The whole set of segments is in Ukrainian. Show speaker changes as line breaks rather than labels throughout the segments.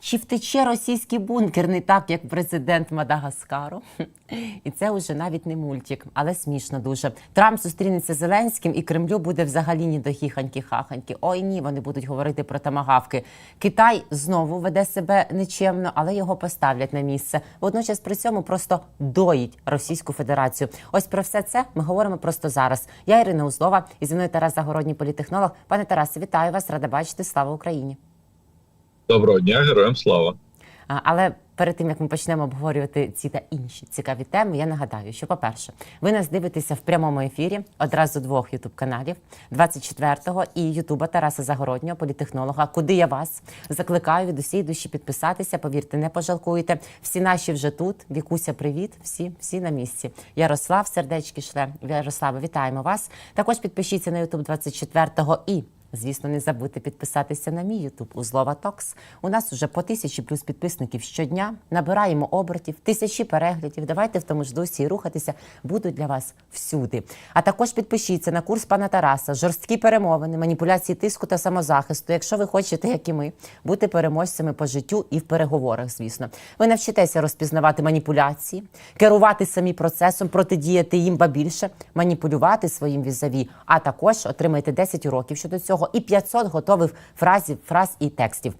Чи втече російський бункер не так, як президент Мадагаскару? І це вже навіть не мультик, але смішно дуже. Трамп зустрінеться з Зеленським, і Кремлю буде взагалі ні до хіханьки-хаханьки. Ой ні, вони будуть говорити про тамагавки. Китай знову веде себе нечемно, але його поставлять на місце. Водночас при цьому просто доїть Російську Федерацію. Ось про все це ми говоримо просто зараз. Я Ірина Узлова і зі мною Тарас Загородній політехнолог. Пане Тарасе, вітаю вас, рада бачити. Слава Україні.
Доброго дня, героям слава.
Але перед тим як ми почнемо обговорювати ці та інші цікаві теми, я нагадаю, що, по-перше, ви нас дивитеся в прямому ефірі одразу двох ютуб каналів 24-го і Ютуба Тараса Загороднього, політехнолога. Куди я вас закликаю від усієї душі підписатися. Повірте, не пожалкуєте. Всі наші вже тут. Вікуся, привіт. Всі, всі на місці. Ярослав, сердечки шле. Ярославе, вітаємо вас. Також підпишіться на Ютуб 24-го і. Звісно, не забудьте підписатися на мій Ютуб Узлова Токс. У нас вже по тисячі плюс підписників щодня. Набираємо обертів, тисячі переглядів. Давайте в тому ж дусі і рухатися. Буду для вас всюди. А також підпишіться на курс пана Тараса, жорсткі перемовини, маніпуляції тиску та самозахисту. Якщо ви хочете, як і ми, бути переможцями по життю і в переговорах, звісно, ви навчитеся розпізнавати маніпуляції, керувати самі процесом, протидіяти їм ба більше, маніпулювати своїм візаві, а також отримаєте 10 уроків щодо цього і 500 готових фразів, фраз і текстів.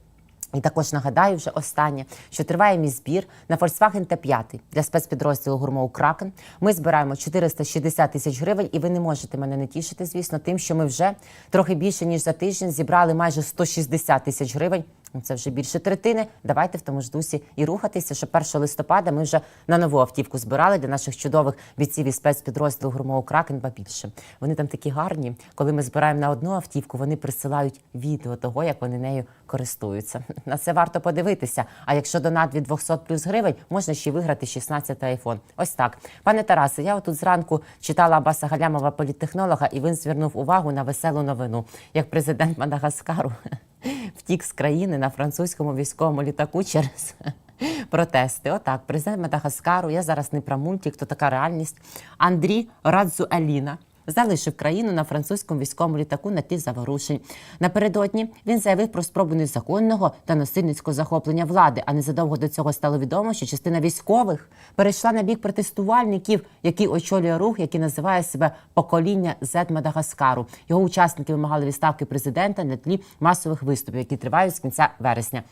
І також нагадаю вже останнє, що триває мій збір на Volkswagen Т5 для спецпідрозділу гурмоу Кракен. Ми збираємо 460 тисяч гривень, і ви не можете мене не тішити, звісно, тим, що ми вже трохи більше ніж за тиждень зібрали майже 160 тисяч гривень. Ну, Це вже більше третини. Давайте в тому ж дусі і рухатися, що 1 листопада ми вже на нову автівку збирали для наших чудових бійців і спецпідрозділу гурмоу Кракен, ба більше. Вони там такі гарні. Коли ми збираємо на одну автівку, вони присилають відео того, як вони нею користуються. На це варто подивитися. А якщо донат від 200 плюс гривень, можна ще виграти 16 айфон. Ось так. Пане Тарасе, я отут зранку читала Абаса Галямова політтехнолога, і він звернув увагу на веселу новину. Як президент Мадагаскару втік з країни на французькому військовому літаку через. Протести, отак, президент Мадагаскару. Я зараз не про мультик, то така реальність. Андрій Радзуаліна залишив країну на французькому військовому літаку на тлі заворушень. Напередодні він заявив про спробу незаконного та насильницького захоплення влади. А незадовго до цього стало відомо, що частина військових перейшла на бік протестувальників, які очолює рух, який називає себе покоління Z Мадагаскару. Його учасники вимагали відставки президента на тлі масових виступів, які тривають з кінця вересня.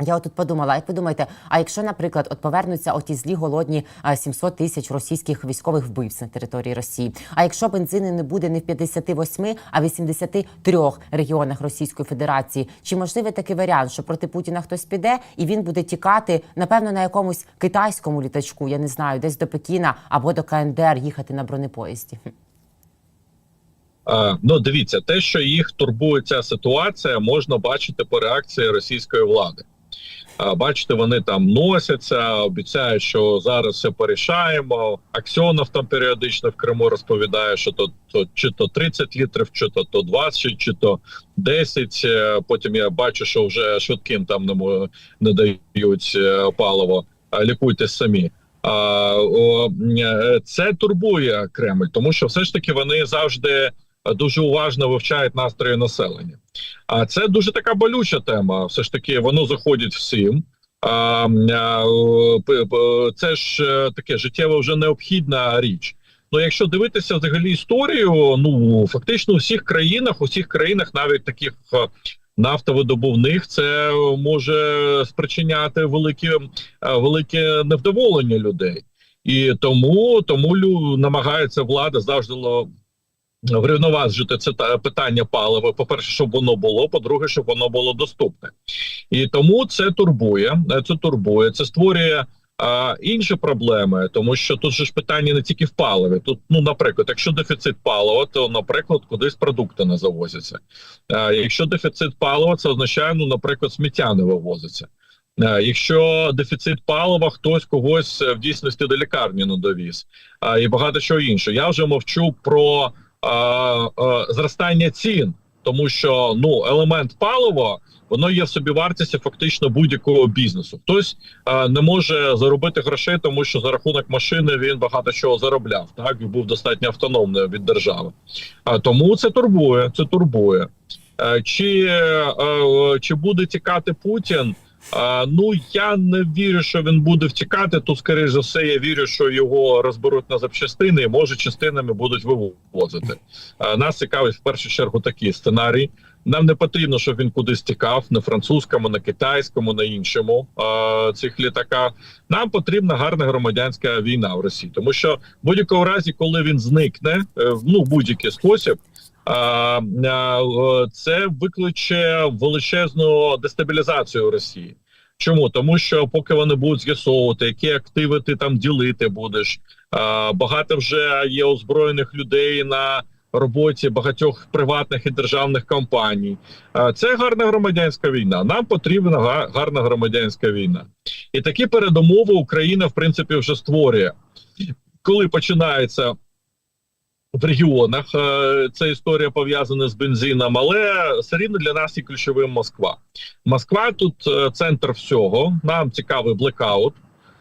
Я отут подумала, як ви думаєте, а якщо, наприклад, от повернуться оті злі голодні а, 700 тисяч російських військових вбивць на території Росії? А якщо бензину не буде не в 58, а в 83 регіонах Російської Федерації, чи можливий такий варіант, що проти Путіна хтось піде і він буде тікати, напевно, на якомусь китайському літачку, я не знаю, десь до Пекіна або до КНДР їхати на бронепоїзді?
Ну дивіться, те, що їх турбує ця ситуація, можна бачити по реакції російської влади. Бачите, вони там носяться, обіцяють, що зараз все порішаємо. Аксьонов там періодично в Криму розповідає, що то, то чи то 30 літрів, чи то, то 20, чи то 10. Е, Потім я бачу, що вже швидким там не, не дають е, паливо. А, Лікуйтесь самі. Е, це турбує Кремль, тому що все ж таки вони завжди дуже уважно вивчають настрої населення. А це дуже така болюча тема. Все ж таки, воно заходить всім. Це ж е, таке життєво вже необхідна річ. Ну, якщо дивитися взагалі історію, ну фактично у всіх країнах, у всіх країнах, навіть таких е, нафтовидобувних, це може спричиняти велике, велике невдоволення людей. І тому тому намагається влада завжди врівноважити це питання палива. По перше, щоб воно було. По-друге, щоб воно було доступне, і тому це турбує. е, Це турбує. Це створює. А інші проблеми, тому що тут же ж питання не тільки в паливі. Тут, ну, наприклад, якщо дефіцит палива, то, наприклад, кудись продукти не завозяться. А, якщо дефіцит палива, це означає, ну, наприклад, сміття не вивозиться. А, якщо дефіцит палива, хтось когось е, в дійсності до лікарні не довіз, а, і багато чого іншого. Я вже мовчу про зростання цін, тому що ну елемент палива воно є в собі вартості фактично будь-якого бізнесу. Хтось а, не може заробити грошей, тому що за рахунок машини він багато чого заробляв. Так і був достатньо автономним від держави. А тому це турбує. Це турбує. Е, Чи, е, е, чи буде тікати Путін? А, ну я не вірю, що він буде втікати. Тут, скоріш за все, я вірю, що його розберуть на запчастини, і може частинами будуть вивозити. А, нас цікавить в першу чергу такий сценарій. Нам не потрібно, щоб він кудись тікав на французькому, на китайському, на іншому а, цих літаках. Нам потрібна гарна громадянська війна в Росії, тому що в будь-якому разі, коли він зникне, е, ну в будь-який спосіб. Е, це викличе величезну дестабілізацію Росії. Чому? Тому що поки вони будуть з'ясовувати, які активи ти там ділити будеш. Багато вже є озброєних людей на роботі багатьох приватних і державних компаній. Це гарна громадянська війна. Нам потрібна гарна громадянська війна. І такі передумови Україна, в принципі, вже створює. Коли починається в регіонах е, ця історія пов'язана з бензином, але все рівно для нас є ключовим Москва. Москва тут е, центр всього. Нам цікавий блекаут.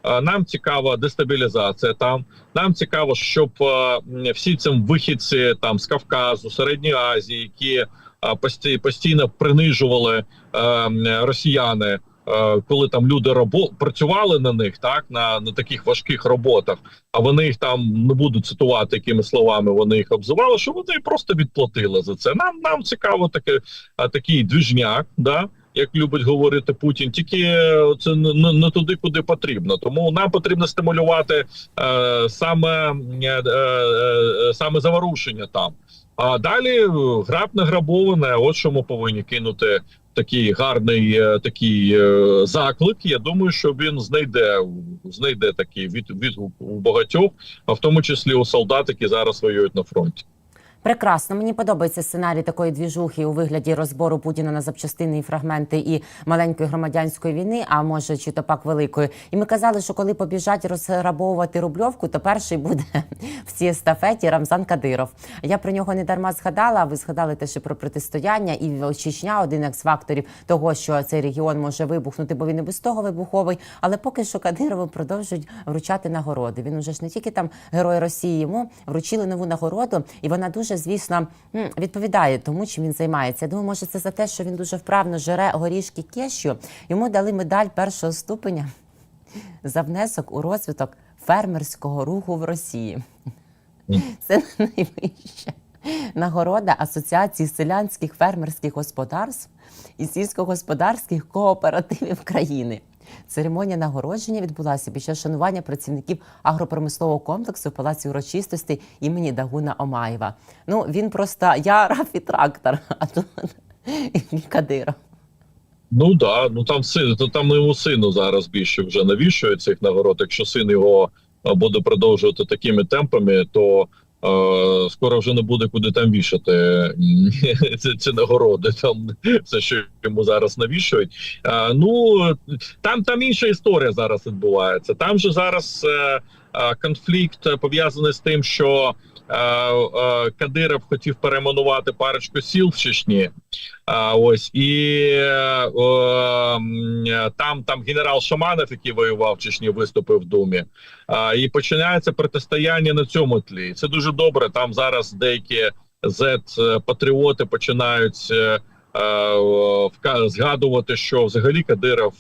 Е, Нам цікава дестабілізація там. Нам цікаво, щоб е, всі ці вихідці там з Кавказу, Середньої Азії, які е, постійно принижували росіяни, коли там люди робо працювали на них, так на, на таких важких роботах. А вони їх там не буду цитувати, якими словами вони їх обзивали, що вони просто відплатили за це. Нам нам цікаво таке, такий двіжняк, да. Як любить говорити Путін, тільки е, це не, туди, куди потрібно. Тому нам потрібно стимулювати е, саме, е, е, е, саме заворушення там. А далі е, граб награбоване. От що ми повинні кинути такий гарний такий заклик. Я думаю, що він знайде знайде такий від, відгук у багатьох, а в тому числі у солдат, які зараз воюють на фронті.
Прекрасно, мені подобається сценарій такої двіжухи у вигляді розбору Путіна на запчастини і фрагменти і маленької громадянської війни, а може чи то пак великої. І ми казали, що коли побіжать розграбовувати рубльовку, то перший буде в цій естафеті Рамзан Кадиров. Я про нього не дарма згадала. Ви згадали теж про протистояння і Чечня один із факторів того, що цей регіон може вибухнути, бо він і без того вибуховий. Але поки що Кадирову продовжують вручати нагороди. Він уже ж не тільки там герой Росії, йому вручили нову нагороду, і вона дуже, звісно, відповідає тому, чим він займається. Я думаю, може, це за те, що він дуже вправно жере горішки кешю. Йому дали медаль першого ступеня за внесок у розвиток фермерського руху в Росії. Це найвища нагорода Асоціації селянських фермерських господарств і сільськогосподарських кооперативів країни. Церемонія нагородження відбулася під час шанування працівників агропромислового комплексу в палаці урочистостей імені Дагуна Омаєва. Ну він просто я раф і трактор, а тут Кадиров.
Ну да, ну там син, то там йому сину зараз більше вже навішує цих нагород. Якщо син його е, буде продовжувати такими темпами, то скоро вже не буде куди там вішати ці, ці нагороди. Там все, що йому зараз навішують. Е, ну там там інша історія зараз відбувається. Там же зараз е, е, конфлікт е, пов'язаний з тим, що. Е, е, Кадиров хотів перейменувати парочку сіл в Чечні. А, ось і е, е, там там генерал Шаманов, який воював в Чечні, виступив в Думі. А, і починається протистояння на цьому тлі. Це дуже добре. Там зараз деякі Z-патріоти починають е, е, згадувати, що взагалі Кадиров.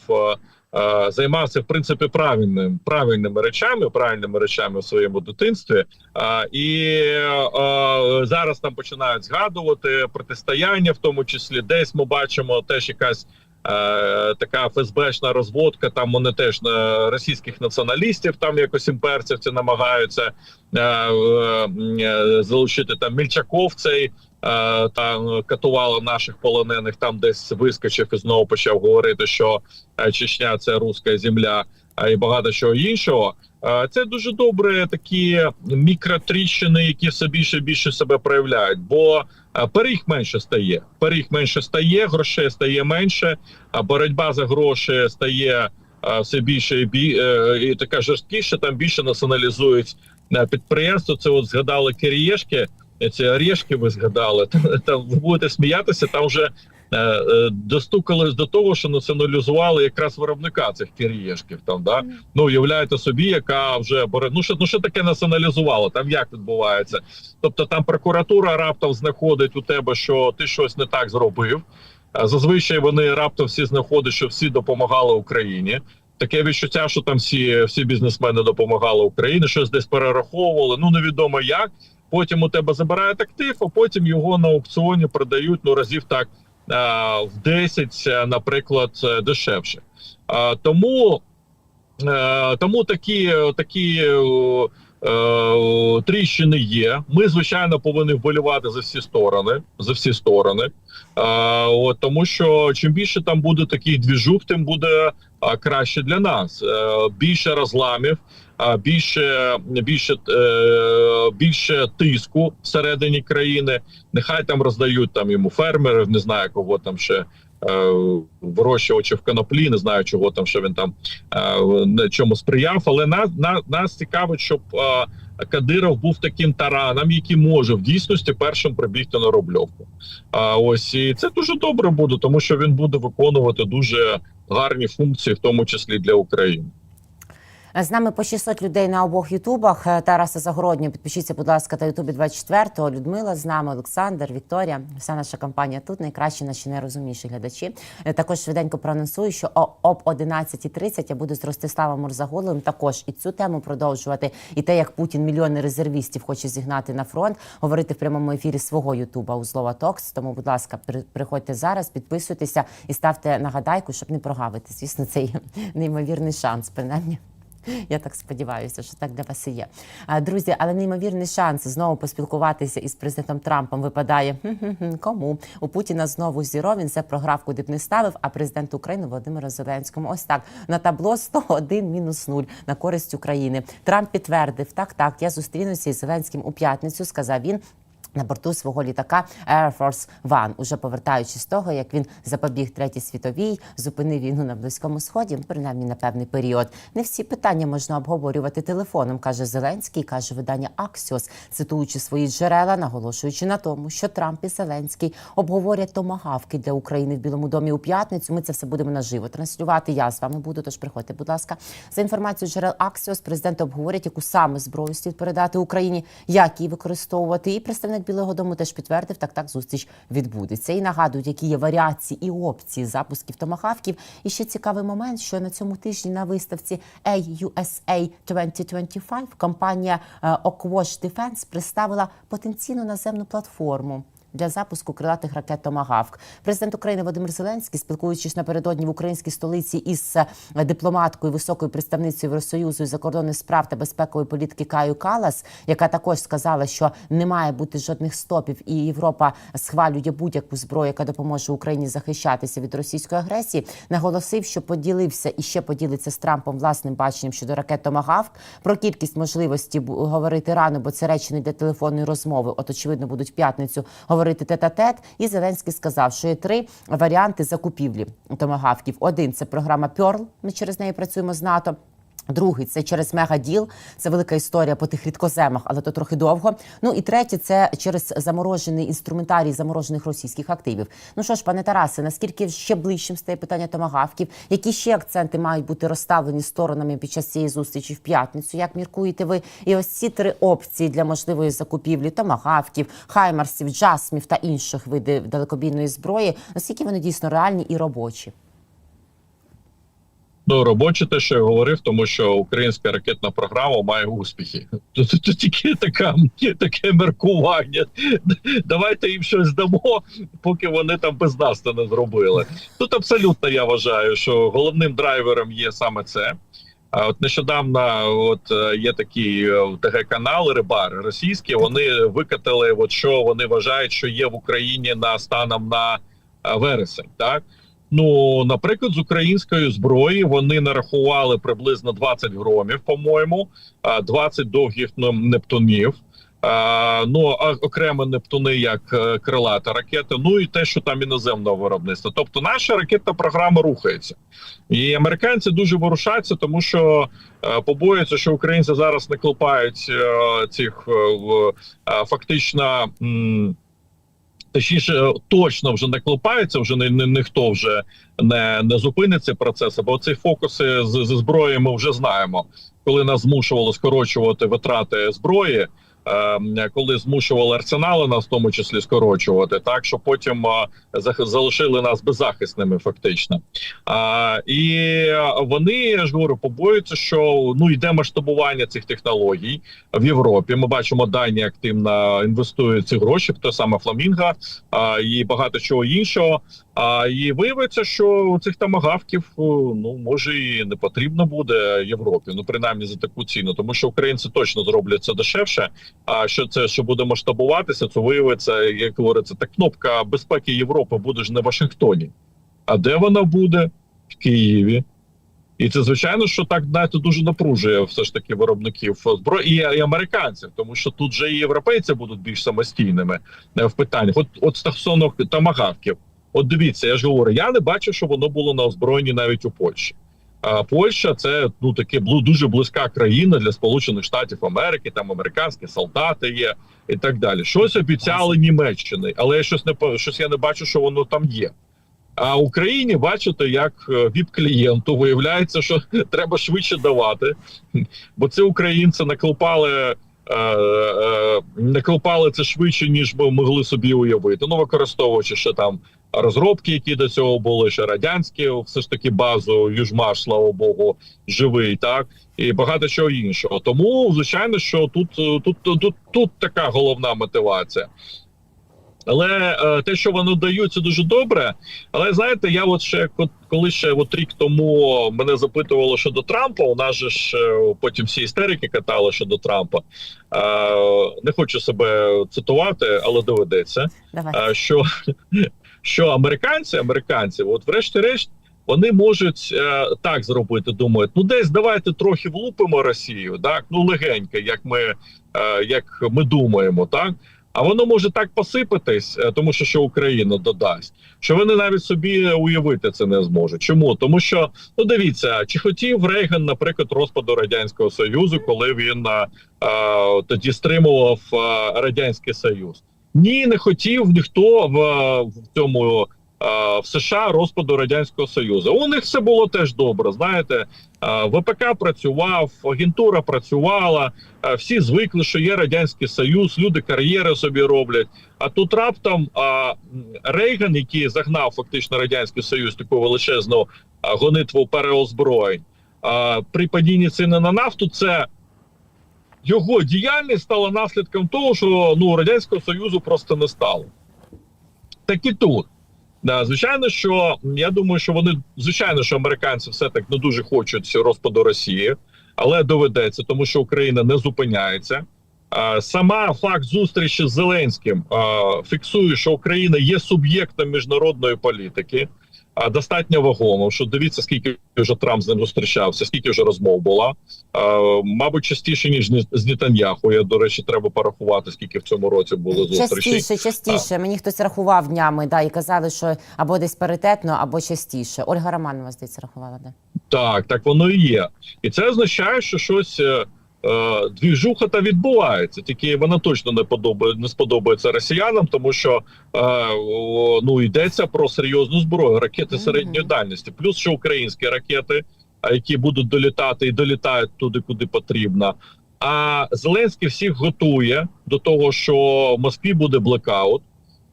Е, е, Займався в принципі правильним правильними речами, правильними речами в своєму дитинстві, а, і е, зараз там починають згадувати протистояння, в тому числі десь ми бачимо теж якась. Е, така ФСБшна розводка. Там вони теж на російських націоналістів, там якось імперцівці намагаються е, е, е, залучити там Мільчаков цей. Е, Там катували наших полонених, там десь вискочив і знову почав говорити, що е, Чечня це руська земля, і багато чого іншого. Е, Це дуже добре такі мікротріщини, які все більше і більше себе проявляють. Бо е, пиріг менше стає. Пиріг менше стає, грошей стає менше, а боротьба за гроші стає е, все більше і бі е, і така жорсткіша. Там більше націоналізують е, підприємство. Це от згадали Кирієшки. Ці орешки ви згадали. Там ви будете сміятися. Там вже е, е, достукались до того, що націоналізували якраз виробника цих кирієшків. Там да ну уявляєте собі, яка вже. Ну що ну що таке націоналізувало? Там як відбувається? Тобто там прокуратура раптом знаходить у тебе, що ти щось не так зробив. А Зазвичай вони раптом всі знаходять, що всі допомагали Україні. Таке відчуття, що там всі, всі бізнесмени допомагали Україні, щось десь перераховували. Ну невідомо як. Потім у тебе забирають актив, а потім його на аукціоні продають ну разів так в 10, е, наприклад, е, дешевше. Тому, е, тому такі, такі тріщини є. Ми, звичайно, повинні вболівати за всі сторони. За всі сторони. От, тому що чим більше там буде таких двіжух, тим буде краще для нас. Більше розламів, більше, більше, е, більше тиску всередині країни. Нехай там роздають там йому фермерів, не знаю кого там ще. е, Вирощувачів коноплі, не знаю, чого там, що він там е, чому сприяв. Але нас, нас, нас цікавить, щоб Кадиров був таким тараном, який може в дійсності першим прибігти на рубльовку. А ось і це дуже добре буде, тому що він буде виконувати дуже гарні функції, в тому числі для України.
З нами по 600 людей на обох ютубах. Е, Тараса Загороднього, підпишіться, будь ласка, та ютубі 24-го. Людмила з нами, Олександр, Вікторія. Вся наша компанія тут. Найкращі наші найрозумніші глядачі. Е, Також швиденько проанонсую, що об 11.30 я буду з Ростиславом Мурзаголовим також і цю тему продовжувати. І те, як Путін мільйони резервістів хоче зігнати на фронт, говорити в прямому ефірі свого ютуба Узлова Токс. Тому, будь ласка, при- приходьте зараз, підписуйтеся і ставте нагадайку, щоб не прогавити. Звісно, цей неймовірний шанс, принаймні. Я так сподіваюся, що так для вас і є. Друзі, але неймовірний шанс знову поспілкуватися із президентом Трампом випадає кому у Путіна знову зіро. Він це програв, куди б не ставив. А президент України Володимиру Зеленському ось так на табло 101 мінус 0 на користь України. Трамп підтвердив так, так. Я зустрінуся із Зеленським у п'ятницю. Сказав він. На борту свого літака Air Force One, уже повертаючись з того, як він запобіг третій світовій, зупинив війну на близькому сході, ну, принаймні на певний період. Не всі питання можна обговорювати телефоном, каже Зеленський, каже видання Axios, цитуючи свої джерела, наголошуючи на тому, що Трамп і Зеленський обговорять томагавки для України в Білому домі у п'ятницю. Ми це все будемо наживо транслювати. Я з вами буду. Тож приходьте, будь ласка, за інформацією джерел Axios, президенти обговорять, яку саме зброю слід передати Україні, як її використовувати. І представник Білого Дому теж підтвердив, так так зустріч відбудеться. І нагадують, які є варіації і опції запусків томагавків. І ще цікавий момент, що на цьому тижні на виставці AUSA 2025 компанія е, Oakwash Defense представила потенційну наземну платформу. Для запуску крилатих ракет «Томагавк». Президент України Володимир Зеленський, спілкуючись напередодні в українській столиці із е, дипломаткою, високою представницею Євросоюзу закордонних справ та безпекової політики Каю Калас, яка також сказала, що не має бути жодних стопів, і Європа схвалює будь-яку зброю, яка допоможе Україні захищатися від російської агресії, наголосив, що поділився і ще поділиться з Трампом власним баченням щодо ракет «Томагавк». Про кількість можливості говорити рано, бо це речі не для телефонної розмови. От очевидно будуть в п'ятницю говорити тет-а-тет. І Зеленський сказав, що є три варіанти закупівлі томагавків. Один це програма Пьорл. Ми через неї працюємо з НАТО. Другий це через мегаділ. Це велика історія по тих рідкоземах, але то трохи довго. Ну і третє це через заморожений інструментарій заморожених російських активів. Ну що ж, пане Тарасе, наскільки ще ближчим стає питання томагавків? Які ще акценти мають бути розставлені сторонами під час цієї зустрічі в п'ятницю? Як міркуєте ви? І ось ці три опції для можливої закупівлі томагавків, хаймарсів, джасмів та інших видів далекобійної зброї. Наскільки вони дійсно реальні і робочі?
Ну, робоче те, що я говорив, тому що українська ракетна програма має успіхи. Тут, тільки така, таке меркування. Давайте їм щось дамо, поки вони там без нас це не зробили. Тут абсолютно я вважаю, що головним драйвером є саме це. А от нещодавно, от е, є такий е, ТГ канал Рибар російські. Вони викатали, от що вони вважають, що є в Україні на станом на е, вересень. Так ну наприклад, з української зброї вони нарахували приблизно 20 громів, по-моєму, а, 20 довгих ну, нептунів. Ну а окремо нептуни як е, крилата ракета. Ну і те, що там іноземного виробництва. Тобто, наша ракетна програма рухається, і американці дуже ворушаться, тому що е, побоюються, що українці зараз не клепають е, цих фактично. Точніше, е, точно вже не клепаються, вже не, не ніхто вже не, не зупинить цей процес, бо ці фокуси з, зі зброєю ми вже знаємо. Коли нас змушували скорочувати витрати зброї, коли змушували арсенали нас в тому числі скорочувати, так що потім е, залишили нас беззахисними, фактично. І вони я ж говорю, побоюються, що ну йде масштабування цих технологій в Європі. Ми бачимо, Данія активно інвестує ці гроші те саме Фламінго а, і багато чого іншого. А і виявиться, що цих тамагавків ну може і не потрібно буде Європі. Ну принаймні за таку ціну, тому що українці точно зроблять це дешевше. А що це що буде масштабуватися, це виявиться, як говориться, та кнопка безпеки Європи буде ж не в Вашингтоні. А де вона буде? В Києві. І це звичайно, що так знаєте, дуже напружує все ж таки виробників зброї і, і американців, тому що тут же і європейці будуть більш самостійними е, в питаннях. От от стосовно тамагавків, от дивіться, я ж говорю, я не бачу, що воно було на озброєнні навіть у Польщі. А Польща це ну таке дуже близька країна для Сполучених Штатів Америки. Там американські солдати є і так далі. Щось обіцяли Німеччини, але я щось не щось я не бачу, що воно там є. А Україні бачите, як е, віп-клієнту виявляється, що треба швидше давати, бо це українці наклепали. е, е, Наклепали це швидше, ніж ми могли собі уявити. Ну, використовуючи ще там розробки, які до цього були, ще радянські, все ж таки базу Южмаш, слава Богу, живий, так і багато чого іншого. Тому, звичайно, що тут, е, тут, тут, тут, тут така головна мотивація. Але е, те, що вони дають, це дуже добре. Але знаєте, я от ще коли ще от рік тому мене запитували щодо Трампа. У нас же ж е, потім всі істерики катали щодо Трампа. Е, не хочу себе цитувати, але доведеться.
Давай.
Е, що, що американці, американці, от врешті-решт, вони можуть е, так зробити. Думають, ну десь давайте трохи влупимо Росію, так ну легенько, як ми, е, як ми думаємо, так. А воно може так посипатись, е, тому що що Україна додасть, що вони навіть собі уявити це не зможуть. Чому? Тому що ну дивіться, чи хотів Рейган, наприклад, розпаду радянського союзу, коли він е, е, тоді стримував е, радянський союз? Ні, не хотів ніхто в, в цьому е, в США розпаду радянського союзу. У них все було теж добре. Знаєте, е, ВПК працював, агентура працювала. е, Всі звикли, що є радянський союз, люди кар'єри собі роблять. А тут раптом Рейган, який загнав фактично радянський союз таку величезну гонитву переозброєнь, при падінні ціни на нафту, це його діяльність стала наслідком того, що ну радянського союзу просто не стало. Так і тут. Да, звичайно, що я думаю, що вони звичайно, що американці все так не дуже хочуть розпаду Росії, але доведеться, тому що Україна не зупиняється. А, Сама факт зустрічі з Зеленським а, фіксує, що Україна є суб'єктом міжнародної політики. А достатньо вагомо, що дивіться, скільки вже Трамп з ним зустрічався, скільки вже розмов була. А, мабуть, частіше ніж ні- з Нетаньяху. Я до речі, треба порахувати, скільки в цьому році було зустрічей.
Частіше, частіше. Мені хтось рахував днями, да, і казали, що або десь паритетно, або частіше. Ольга Романова, здається, рахувала, да.
Так, так воно і є. І це означає, що щось е, двіжуха та відбувається. Тільки вона точно не подобає, не сподобається росіянам, тому що е, ну йдеться про серйозну зброю, ракети середньої дальності, плюс ще українські ракети, які будуть долітати і долітають туди, куди потрібно. А Зеленський всіх готує до того, що в Москві буде блекаут.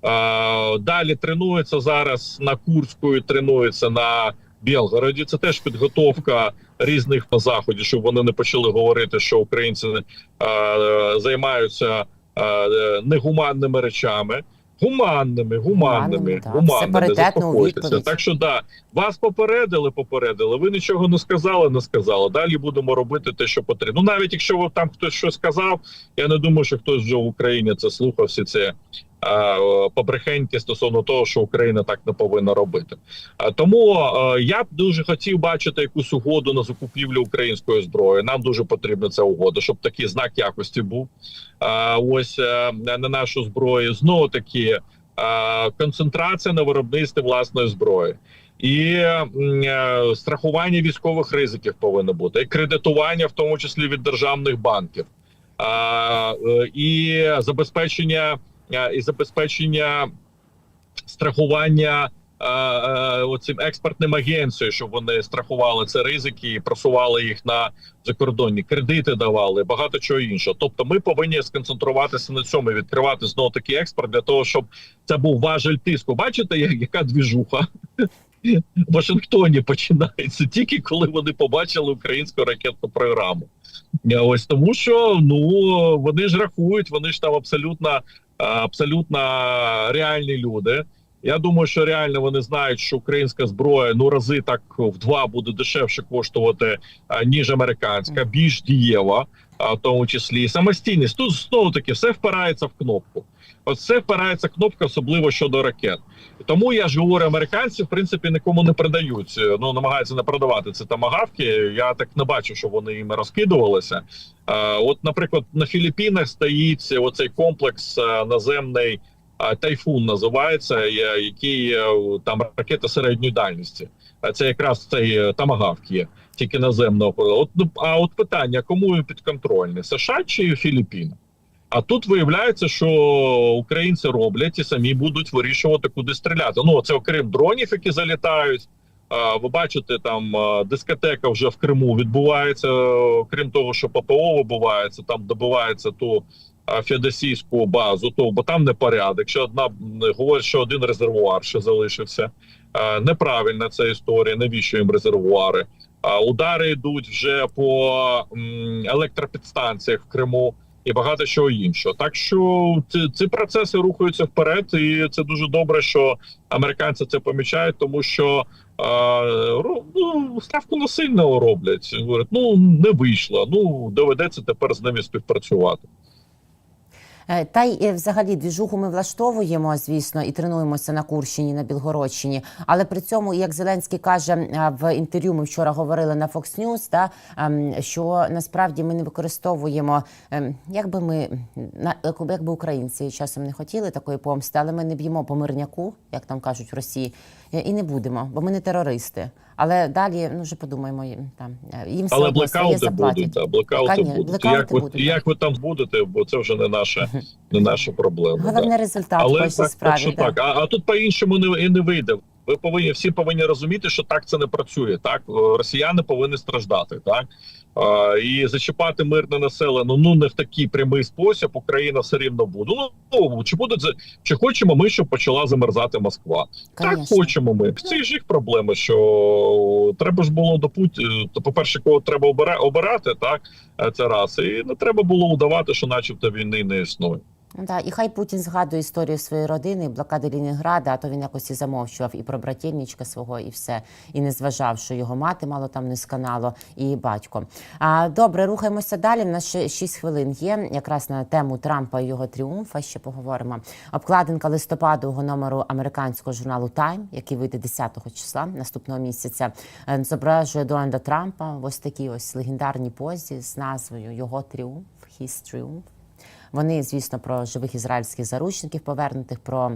Е, Далі тренується зараз на Курську і тренується на Білгороді. Це теж підготовка різних на заході, щоб вони не почали говорити, що українці е, займаються е, негуманними речами. Гуманними, гуманними,
Гуманними,
заспокойтеся. Так що да, вас попередили, попередили. Ви нічого не сказали, не сказали. Далі будемо робити те, що потрібно. Ну навіть якщо там хтось щось сказав, я не думаю, що хтось вже в Україні це слухав. Всі це побрехеньки стосовно того, що Україна так не повинна робити. Тому е, я б дуже хотів бачити якусь угоду на закупівлю української зброї. Нам дуже потрібна ця угода, щоб такий знак якості був. Е, ось е, на нашу зброю. Знову таки е, концентрація на виробництві власної зброї. І е, страхування військових ризиків повинно бути, і кредитування, в тому числі від державних банків, е, і забезпечення е, і забезпечення страхування е, е, оцим експертним агенціям, щоб вони страхували це ризики і просували їх на закордонні кредити, давали багато чого іншого. Тобто, ми повинні сконцентруватися на цьому, і відкривати знову таки експорт для того, щоб це був важель тиску. Бачите, яка двіжуха в Вашингтоні починається тільки коли вони побачили українську ракетну програму. Е, Ось тому, що ну вони ж рахують, вони ж там абсолютно, е, абсолютно реальні люди. Я думаю, що реально вони знають, що українська зброя ну рази так в два буде дешевше коштувати ніж американська, більш дієва, в тому числі самостійність. Тут знову таки все впирається в кнопку. Все впирається кнопка, особливо щодо ракет. Тому я ж говорю, американці в принципі нікому не продають. е, Ну намагаються не продавати ці тамагавки. Я так не бачу, що вони їм розкидувалися. От, наприклад, на Філіппінах стоїть оцей комплекс е, наземний тайфун, називається, який е, там ракета середньої дальності. А це якраз цей е, тамагавк є, тільки наземного. От ну, а от питання: кому він підконтрольний? США чи Філіппіни? А тут виявляється, що українці роблять і самі будуть вирішувати, куди стріляти. Ну це окрім дронів, які залітають. Ви бачите, там дискотека вже в Криму відбувається. Крім того, що ППО вибувається, там добивається ту а, феодосійську базу, то бо там непорядок. Що одна говорить, що один резервуар ще залишився. Неправильна ця історія. Навіщо їм резервуари? Удари йдуть вже по електропідстанціях в Криму і багато чого іншого. Так що ці, ці процеси рухаються вперед, і це дуже добре, що американці це помічають, тому що ну, ставку насильно роблять. Говорять, ну не вийшло. Ну доведеться тепер з ними співпрацювати.
Е, Та й е, взагалі двіжуху ми влаштовуємо, звісно, і тренуємося на Курщині, на Білгородщині. Але при цьому, як Зеленський каже е, в інтерв'ю, ми вчора говорили на Fox News, та ем, що насправді ми не використовуємо, ем, як би ми на як українці часом не хотіли такої помсти, але ми не б'ємо по мирняку, як там кажуть в Росії, і не будемо, бо ми не терористи. Але далі ну вже подумаємо там е, їм все
Але блекаути будуть, та, блекаути будуть.
блекаути
як, ви,
будуть,
як ви там будете, бо це вже не наша, не наша проблема. да.
Головне результат
Але так,
справі.
так, що
да.
так. А, а тут по-іншому не, і не вийде. Ви повинні всі повинні розуміти, що так це не працює. Так Е, росіяни повинні страждати. Так а, і зачіпати мирне населення. Ну не в такий прямий спосіб. Україна все рівно буде. Ну чи буде це чи хочемо ми, щоб почала замерзати Москва? Так хочемо ми. Це ж їх проблема, що треба ж було до Путі... То, по-перше, кого треба обирати, так е, це раз. І не треба було удавати, що начебто війни не існує.
Да, і хай Путін згадує історію своєї родини, блокади Лінінграда, а то він якось і замовчував і про брательничка свого, і все, і не зважав, що його мати мало там не сканало, і батько. А добре, рухаємося далі. У нас ще 6 хвилин є. Якраз на тему Трампа і його тріумфа. Ще поговоримо. Обкладинка листопадового номеру американського журналу Time, який вийде 10 числа наступного місяця, е, зображує Дональда Трампа ось такій ось легендарній позі з назвою Його тріумф, His Triumph. Вони, звісно, про живих ізраїльських заручників повернутих, про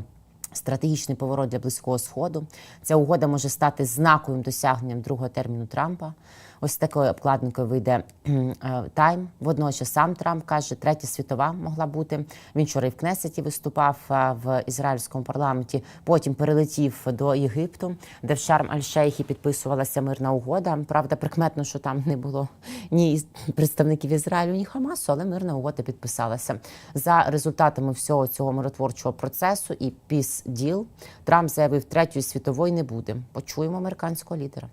стратегічний поворот для близького сходу. Ця угода може стати знаковим досягненням другого терміну Трампа. Ось такою обкладинкою вийде е, Тайм. Водночас сам Трамп каже, третя світова могла бути. Він вчора в Кнесеті виступав е, в ізраїльському парламенті. Потім перелетів до Єгипту, де в Шарм Аль-Шейхі підписувалася мирна угода. Правда, прикметно, що там не було ні представників Ізраїлю, ні Хамасу, але мирна угода підписалася. За результатами всього цього миротворчого процесу і Peace Deal Трамп заявив, третьої світової не буде. Почуємо американського лідера.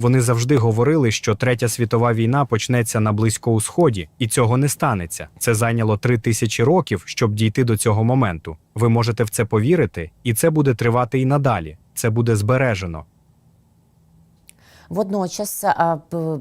Вони завжди говорили, що третя світова війна почнеться на близькому сході, і цього не станеться. Це зайняло три тисячі років, щоб дійти до цього моменту. Ви можете в це повірити, і це буде тривати і надалі. Це буде збережено.
Водночас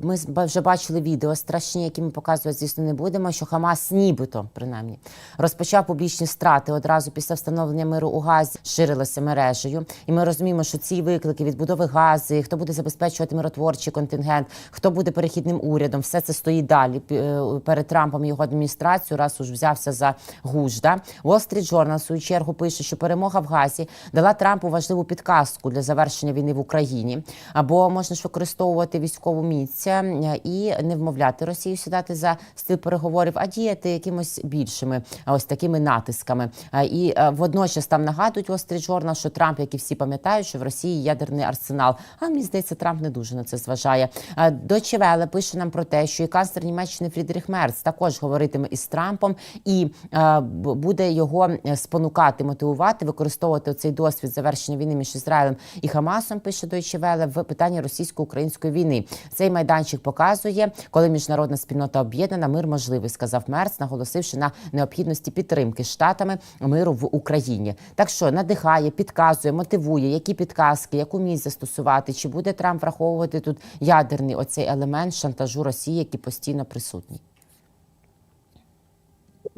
ми з- вже бачили відео страшні, які ми показувати, звісно, не будемо. Що Хамас, нібито принаймні, розпочав публічні страти одразу після встановлення миру у Газі, ширилося мережею. І ми розуміємо, що ці виклики відбудови Гази, хто буде забезпечувати миротворчий контингент, хто буде перехідним урядом, все це стоїть далі е, перед Трампом і його адміністрацією, раз уж взявся за гуж. Да? Wall Street Journal, в свою чергу пише, що перемога в Газі дала Трампу важливу підказку для завершення війни в Україні, або можна ж використовувати військову міць е, і не вмовляти Росію сідати за стіл переговорів, а діяти якимось більшими ось такими натисками. Е, І е, водночас там нагадують Wall Street що Трамп, як і всі пам'ятають, що в Росії ядерний арсенал. А мені здається, Трамп не дуже на це зважає. Е, Deutsche пише нам про те, що і канцлер Німеччини Фрідріх Мерц також говоритиме із Трампом і е, буде його е, спонукати, мотивувати, використовувати цей досвід завершення війни між Ізраїлем і Хамасом. Пише Welle, в питанні російсько-української війни. Цей майданчик показує, коли міжнародна спільнота об'єднана, мир можливий, сказав Мерц, наголосивши на необхідності підтримки штатами миру в Україні. Так що надихає, підказує, мотивує, які підказки, яку місць застосувати, чи буде Трамп враховувати тут ядерний оцей елемент шантажу Росії, який постійно присутній.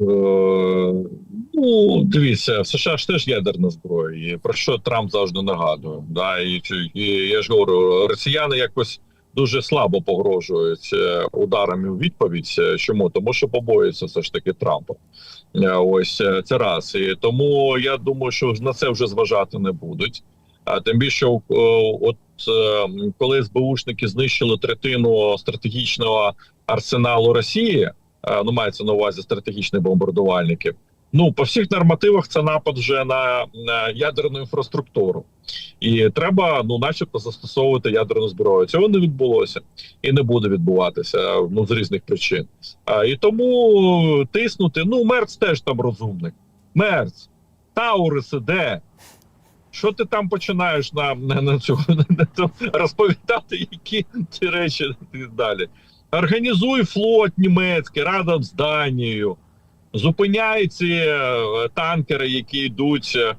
Е, ну, дивіться, в США ж теж ядерна зброя, про що Трамп завжди нагадує. Да? І, і я ж говорю, росіяни якось дуже слабо погрожують ударами у відповідь. Е, Чому? Тому що побоюються все ж таки Трампа. Е, Ось це раз. І тому я думаю, що на це вже зважати не будуть. А тим більше, от коли СБУшники знищили третину стратегічного арсеналу Росії. Е, ну мається на увазі стратегічні бомбардувальники. Ну по всіх нормативах це напад вже на, на ядерну інфраструктуру, і треба, ну, начебто, застосовувати ядерну зброю. Цього не відбулося і не буде відбуватися ну з різних причин. А, і тому тиснути. Ну, Мерц теж там розумник. Мерц, Таурис іде. Що ти там починаєш нам на, на цю на цю розповідати, які ці речі і далі? Організуй флот німецький разом з Данією. Зупиняй ці е, танкери, які йдуть е,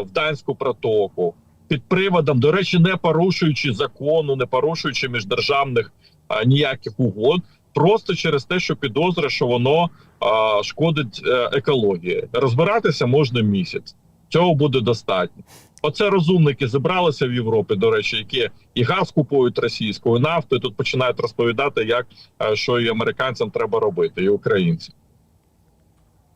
в Данську протоку під приводом, до речі, не порушуючи закону, не порушуючи міждержавних е, ніяких угод, просто через те, що підозра, що воно е, шкодить е, екології. Розбиратися можна місяць. Цього буде достатньо. Оце розумники зібралися в Європі, до речі, які і газ купують російською нафту, тут починають розповідати, як е, що і американцям треба робити, і українцям.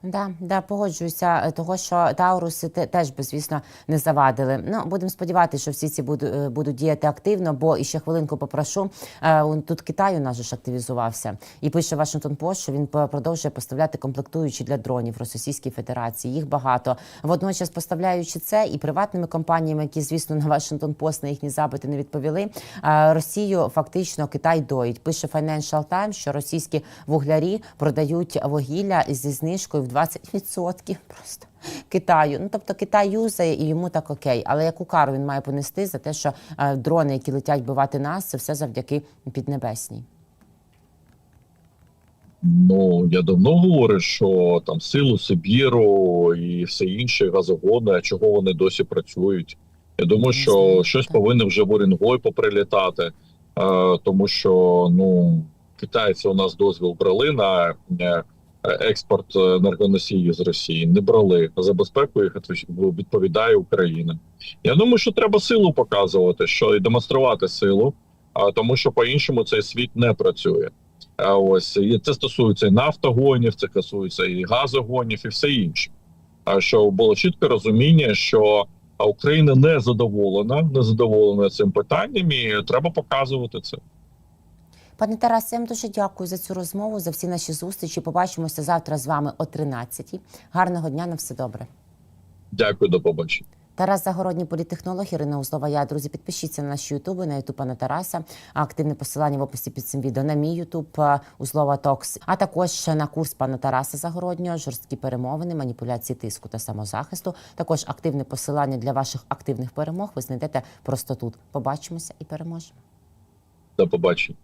Да, да, погоджуюся, е, того що Тауруси те- теж би, звісно, не завадили. Ну, будемо сподіватися, що всі ці будуть, будуть діяти активно, бо і ще хвилинку попрошу. Е, Тут Китай у нас ж активізувався. І пише Вашингтон Пост, що він продовжує поставляти комплектуючі для дронів Російській Федерації. Їх багато. Водночас поставляючи це і приватними компаніями, які, звісно, на Вашингтон Пост на їхні запити не відповіли. е, Росію фактично Китай доїть. Пише Financial Times, що російські вуглярі продають вугілля зі знижкою в 20% просто Китаю. Ну тобто Китай юзає і йому так окей. Але яку кару він має понести за те, що е, дрони, які летять бивати нас, це все завдяки піднебесній.
Ну я давно говорю, що там силу Сибіру і все інше газогони, а чого вони досі працюють. Я думаю, що щось
так.
повинно вже в Орінгой поприлітати, е, тому що ну китайці у нас дозвіл брали на е, експорт енергоносіїв з Росії. Не брали за безпеку їх відповідає Україна. Я думаю, що треба силу показувати, що і демонструвати силу, а тому, що по-іншому цей світ не працює. А ось і це стосується і нафтогонів, це стосується і газогонів, і все інше. А що було чітке розуміння, що Україна не задоволена, не задоволена цим питанням, і треба показувати це.
Пане Тарасе, я вам дуже дякую за цю розмову, за всі наші зустрічі. Побачимося завтра з вами о 13-й. Гарного дня на все добре.
Дякую, до побачення.
Тарас Загородній політехнолог Ірина Узлова. Я друзі, підпишіться на наші ютуби, на ютуб пана Тараса. Активне посилання в описі під цим відео на мій ютуб е, Узлова Токс, а також на курс пана Тараса Загороднього, жорсткі перемовини, маніпуляції тиску та самозахисту. Також активне посилання для ваших активних перемог. Ви знайдете просто тут. Побачимося і переможемо.
До побачення.